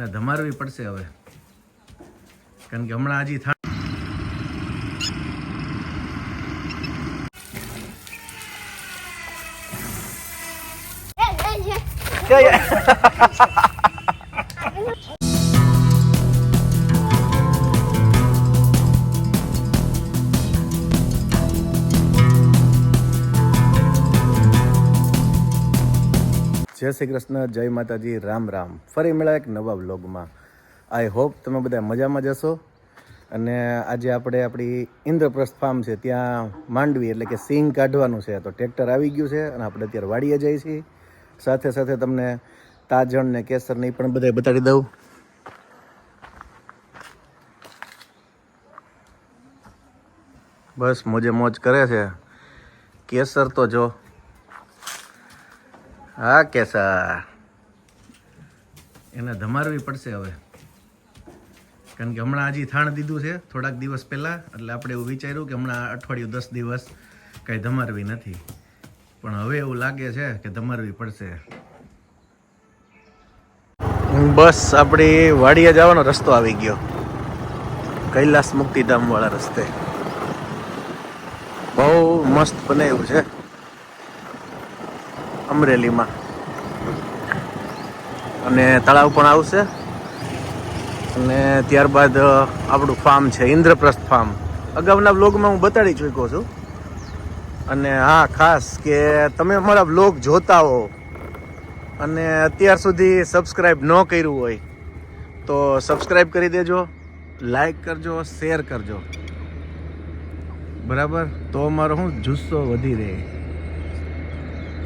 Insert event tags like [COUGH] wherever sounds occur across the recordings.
એને ધમારવી પડશે હવે. કારણ કે હમણાં હજી થા [LAUGHS] જય શ્રી કૃષ્ણ, જય માતાજી, રામ રામ. ફરી મળ્યા એક નવા વ્લોગમાં. આઈ હોપ તમે બધા મજામાં જશો અને આજે આપણે આપણી ઇન્દ્રપ્રસ્થ ફાર્મ છે, ત્યાં માંડવી એટલે કે સિંગ કાઢવાનું છે. તો ટ્રેક્ટર આવી ગયું છે અને આપણે અત્યારે વાડીએ જઈએ છીએ. સાથે સાથે તમને તાજણ ને કેસર ને પણ બધા બતાડી દઉં. બસ મોજે મોજ કરે છે. કેસર તો જો હા કેસર એને ધમારવી પડશે હવે. કારણ કે હમણાં હજી થાણ દીધું છે, થોડાક દિવસ પહેલાં. એટલે આપણે એવું વિચાર્યું કે હમણાં અઠવાડિયું દસ દિવસ કાંઈ ધમારવી નથી. પણ હવે એવું લાગે છે કે ધમારવી પડશે. બસ, આપણી વાડીએ જવાનો રસ્તો આવી ગયો. કૈલાસ મુક્તિધામવાળા રસ્તે. બહુ મસ્ત બનાવ્યું છે. અમરેલીમાં. અને તળાવ પણ આવશે. અને ત્યારબાદ આપણું ફાર્મ છે, ઇન્દ્રપ્રસ્થ ફાર્મ અગાઉના બ્લોગમાં હું બતાડી ચૂક્યો છું. અને હા, ખાસ કે તમે અમારા બ્લોગ જોતા હો. અને અત્યાર સુધી સબસ્ક્રાઈબ ન કર્યું હોય, તો સબસ્ક્રાઈબ કરી દેજો લાઈક કરજો શેર કરજો. બરાબર? તો અમારો હું જુસ્સો વધી રહે.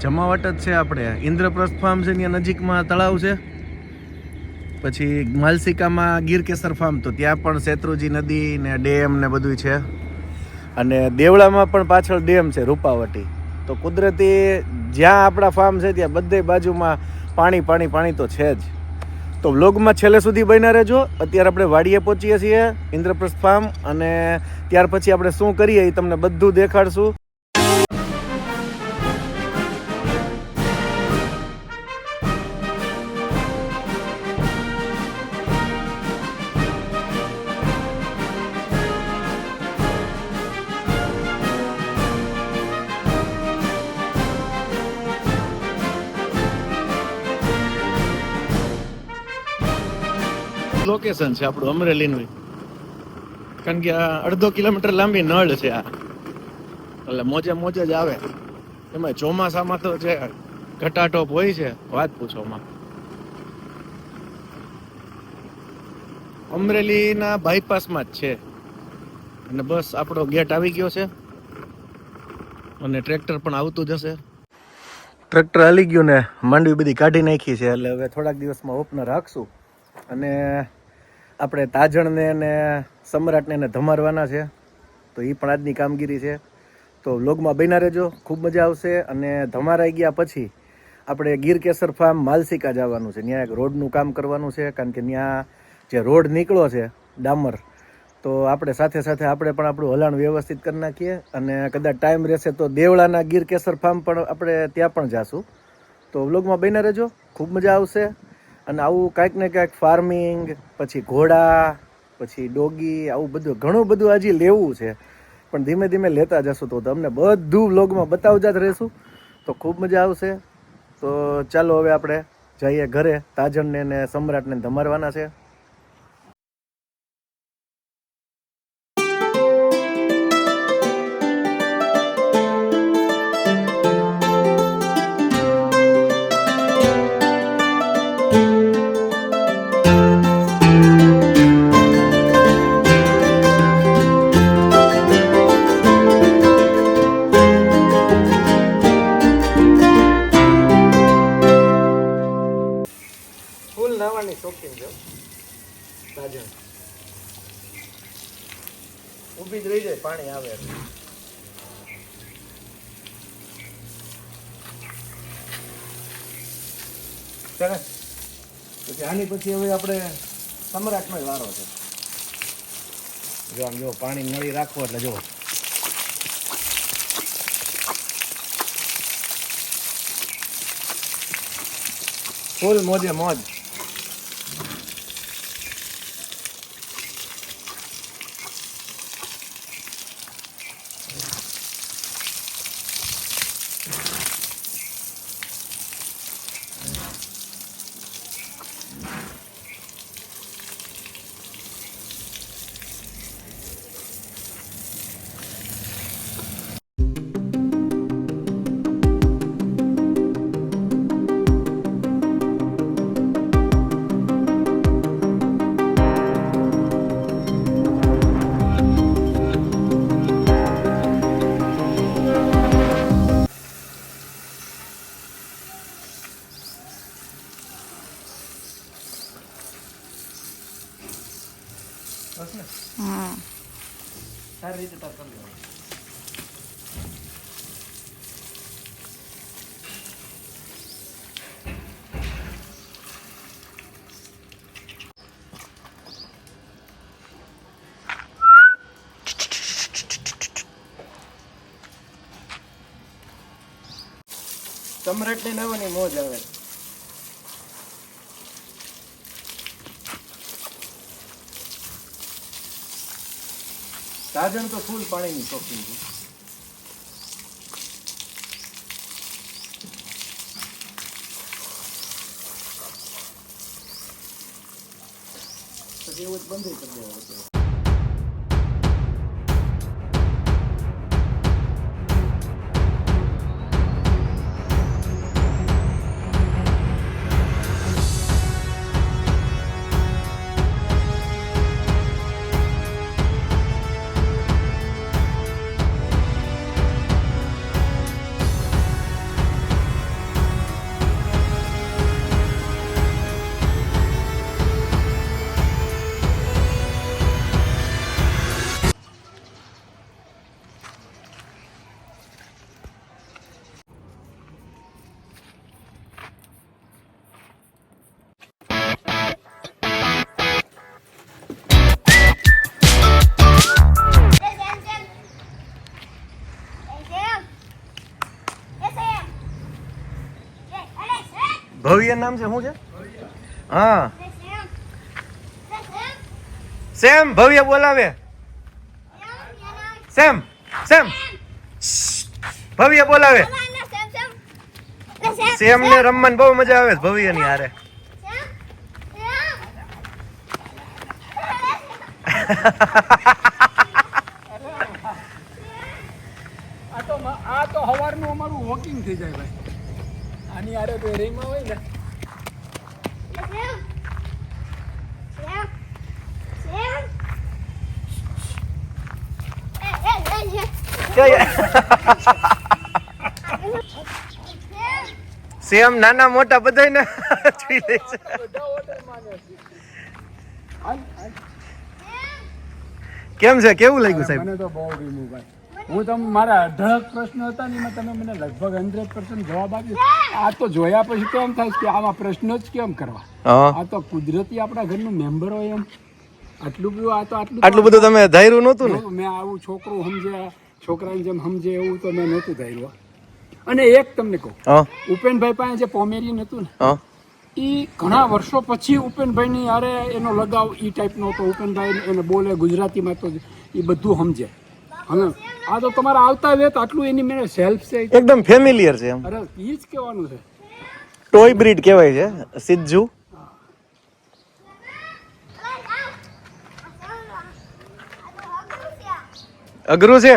જમાવટ જ છે આપણે. ઇન્દ્રપ્રસ્થ ફાર્મ છે ત્યાં નજીકમાં તળાવ છે. પછી માલસિકામાં ગીરકેસર ફાર્મ, તો ત્યાં પણ શેત્રુજી નદી ને ડેમ ને બધું છે. અને દેવળામાં પણ પાછળ ડેમ છે, રૂપાવટી. તો કુદરતી જ્યાં આપણા ફાર્મ છે ત્યાં બધે બાજુમાં પાણી પાણી પાણી તો છે જ. તો વ્લોગમાં છેલ્લે સુધી બન્યા રહેજો. અત્યારે આપણે વાડીએ પહોંચીએ છીએ, ઇન્દ્રપ્રસ્થ ફાર્મ, અને ત્યાર પછી આપણે શું કરીએ એ તમને બધું દેખાડશું. લોકેશન છે આપણું અમરેલીનું કારણ કે આ અડધો કિલોમીટર લાંબી નળ છે આ. એટલે મોજે મોજે જ આવે. એમાં ચોમાસામાં તો જે ઘટાટોપ હોય છે, વાત પૂછોમાં અમરેલીના બાયપાસમાં જ છે. અને બસ આપણો ગેટ આવી ગયો છે. અને ટ્રેક્ટર પણ આવતું જશે ટ્રેક્ટર હાલી ગયું ને, માંડવી બધી કાઢી નાખી છે, એટલે હવે થોડાક દિવસમાં ઓપનર રાખશું. અને આપણે તાજણને અને સમ્રાટને એને ધમારવાના છે, તો એ પણ આજની કામગીરી છે. તો વ્લોગમાં બન્યા રહેજો, ખૂબ મજા આવશે અને ધમારાઈ ગયા પછી આપણે ગીર કેસર ફાર્મ માલસિકા જવાનું છે. ત્યાં એક રોડનું કામ કરવાનું છે, કારણ કે ત્યાં જે રોડ નીકળ્યો છે, ડામર, તો આપણે સાથે સાથે આપણે પણ આપણું હલાણ વ્યવસ્થિત કરી નાખીએ અને કદાચ ટાઈમ રહેશે તો દેવળાના ગીર કેસર ફાર્મ પણ આપણે ત્યાં પણ જાશું. તો વ્લોગમાં બન્યા રહેજો, ખૂબ મજા આવશે. અને આવું કાંઈક ને કાંઈક ફાર્મિંગ પછી ઘોડા, પછી ડોગી, આવું બધું, ઘણું બધું હજી લેવું છે. પણ ધીમે ધીમે લેતા જશું તો તમને બધું વ્લોગમાં બતાવતા જ રહીશું. તો ખૂબ મજા આવશે. તો ચાલો હવે આપણે જઈએ ઘરે. તાજણને ને સમ્રાટને ધમારવાના છે. ફૂલ શોખીન છે તાજણ ઊભી જ રહી જાય પાણી આવે આની પછી હવે આપણે સમ્રાટનો વારો છે જો આમ જો પાણી નળી રાખવો એટલે જો ફૂલ મોજે મોજ હા. સારી રીતે તાર કરી. લેવાનું. ચમરેટની નવાની મોજ આવે. સાજણ તો ફૂલ પાણીની શોખીન છે. એવું જ બંધ કરી દેવાનું. ભવ્ય નામ છે, શું છે? હા. સેમ, ભવ્ય બોલાવે. Sam Sam. ભવ્ય બોલાવે. સેમ ને રમવાની બહુ મજા આવે ભવ્યની હારે. આ તો સવારનું અમારું વોકિંગ થઈ જાય ભાઈ. આની આરે તો રેમાં હોય ને. સેમ નાના મોટા છે. બધા ઓર્ડર માને છે. હાલ હાલ. કેમ છે? કેવું લાગ્યું સાહેબ? મને તો બહુ ગમ્યું ભાઈ. હું તમે મારા અઢળક પ્રશ્નો હતા ને એમાં તમે મને લગભગ હંડ્રેડ પર્સન્ટ જવાબ આપ્યો. આ તો જોયા પછી તો એમ થાય કે આવા પ્રશ્નો જ કેમ કરવા? આ તો કુદરતી આપણા ઘરનું મેમ્બર હોય એમ. આટલું બધું આ તો આટલું આટલું બધું તમે ધાર્યું નહોતું ને? મેં આવું છોકરું સમજે છોકરાની જેમ સમજે એવું તો મેં નહોતું ધાર્યું અને એક તમને કહું. ઉપેનભાઈ પાસે જે પોમેરિયન હતું ને એ ઘણા વર્ષો પછી ઉપેનભાઈની અરે એનો લગાવ એ ટાઈપનો હતો. ઉપેનભાઈ એને બોલે ગુજરાતીમાં તો એ બધું સમજે હવે આ તો તમારા આવતા વેત આટલું એની મેં સેલ્ફ છે એકદમ ફેમિલિયર છે એમ. અરે એ જ કહેવાનું છે. ટોય બ્રીડ કહેવાય છે સિદ્ધુ. અઘરું છે?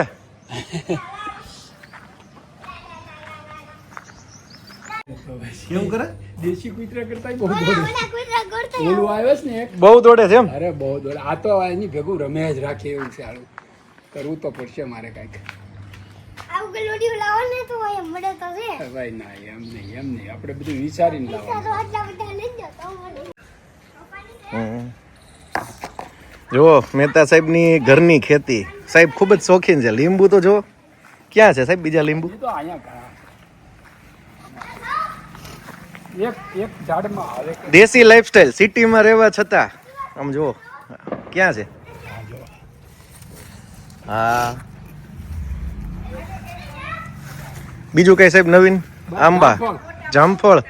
કેવું કરે? દેશી કૂતરા કરતા બહુ દોડે ઓલું આવે છે ને એક? બહુ દોડે છે એમ? અરે બહુ દોડે. આ તો એની ભેગું રમે જ રાખે એવું છે હારું કરવું તો પડશે મારે કાંઈક. ભાઈ ના એમ નહીં એમ નહીં. આપણે બધું વિચારીને લાવવાનું. હમ. જુઓ મહેતા સાહેબની ઘરની ખેતી. સાહેબ ખૂબ જ શોખીન છે. લીંબુ તો જો ક્યાં છે સાહેબ બીજા લીંબુ? તો દેશી લાઈફસ્ટાઈલ સિટીમાં રહેવા છતાં. આમ જુઓ ક્યાં છે? હા. બીજું કઈ સાહેબ નવીન? આંબા. જામફળ.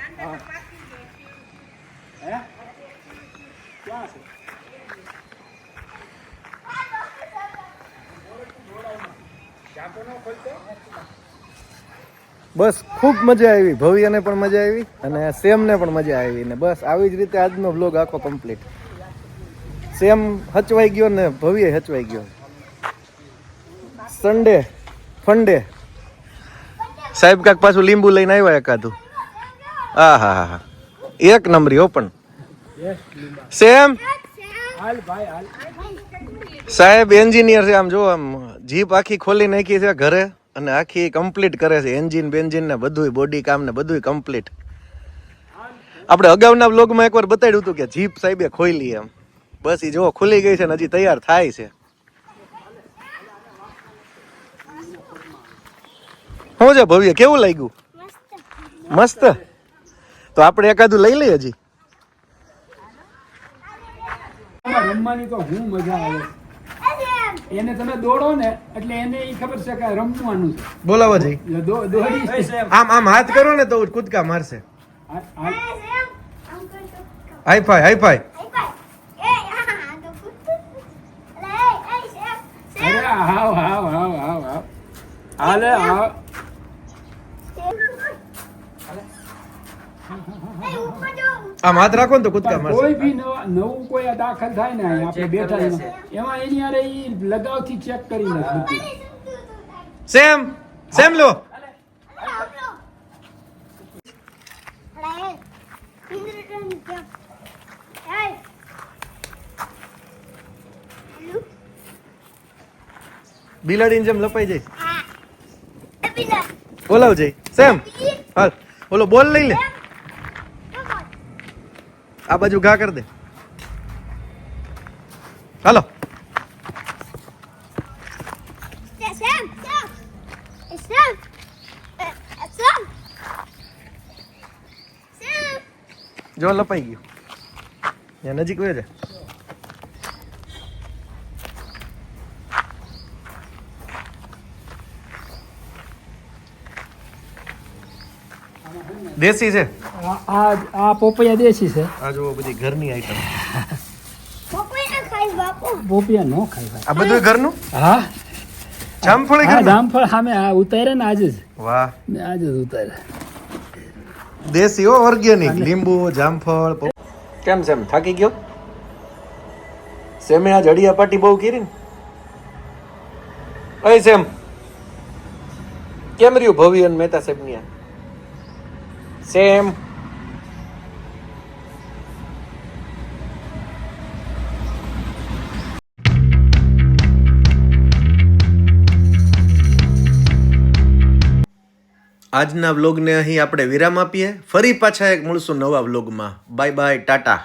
બસ ખૂબ મજા આવી. ભવ્યને પણ મજા આવી અને સેમને પણ મજા આવી ને બસ આવી જ રીતે આજનો બ્લોગ આખો કમ્પ્લીટ સેમ હચવાઈ ગયો ને ભવ્ય હચવાઈ ગયો. સન્ડે ફંડે સાહેબ, કાક પાછું લીંબુ લઈને આવ્યા એકાદું. હા હા હા. એક નંબરી ઓપન સેમ સાહેબ એન્જિનિયર છે. આમ જો, આમ જીપ આખી ખોલી નાખી છે ઘરે અને આખી કમ્પ્લીટ કરે છે. એન્જિન બેન્જિન ને બધુંય બોડી કામ ને બધુંય કમ્પ્લીટ આપણે અગાઉના બ્લોગમાં એકવાર બતાડ્યું હતું કે જીપ સાહેબે ખોલી એમ. બસ એ જો, ખુલી ગઈ છે ને હજી તૈયાર થાય છે. શું છે ભવ્ય? કેવું લાગ્યું? મસ્ત. તો આપણે એકાદું લઈ લઈએ હજી. રમવાની તો હું મજા આવે. એને તમે દોડો ને એટલે એને એ ખબર છે કે રમવાનું છે. બોલાવો જઈ દોડી આમ આમ હાથ કરો ને તો કૂદકા મારશે. આ- આ- હાઈ ફાઈ હાઈ ફાઈ. હાવ હાવ હાવ હાવ હાવ. હાલે હાવ. આમ હાથ રાખો ને તો કૂદકા મારશે. કોઈ ભી નવું કોઈ દાખલ થાય ને અહીંયા આપણે બેઠા એમાં. એમાં એની હારે ઈ લગાવથી ચેક કરી નાખ સેમ સેમ લો. બિલાડીની જેમ લપાઈ જાય. બોલાવ જઈ સેમ. હાલ. ઓલો બોલ લઈ લે. આ બાજુ ઘા કર દે. હાલો. જો લપાઈ ગયું. ત્યાં નજીક વયો દેશી છે? આ આ આ પોપૈયા દેશી છે. આ જો બધી ઘરની આઈટમ પોપૈયા નો ખાય આ બધું ઘરનું? હા. જામફળી હા ઘરનું? જામફળ સામે આ ઉતારે ને આજે જ. વાહ. મેં આજે જ ઉતારે દેશી હો ઓર્ગેનિક લીંબુ જામફળ કેમ છે થાકી ગયો? સેમે આ જડિયા પાટી બહુ કરી ને. અય સેમ. કેમ રહ્યું ભવ્ય અને મહેતા સાહેબની સેમ આજના વ્લોગને અહીં આપણે વિરામ આપીએ. ફરી પાછા એક મળશું નવા વ્લોગમાં. Bye bye tata.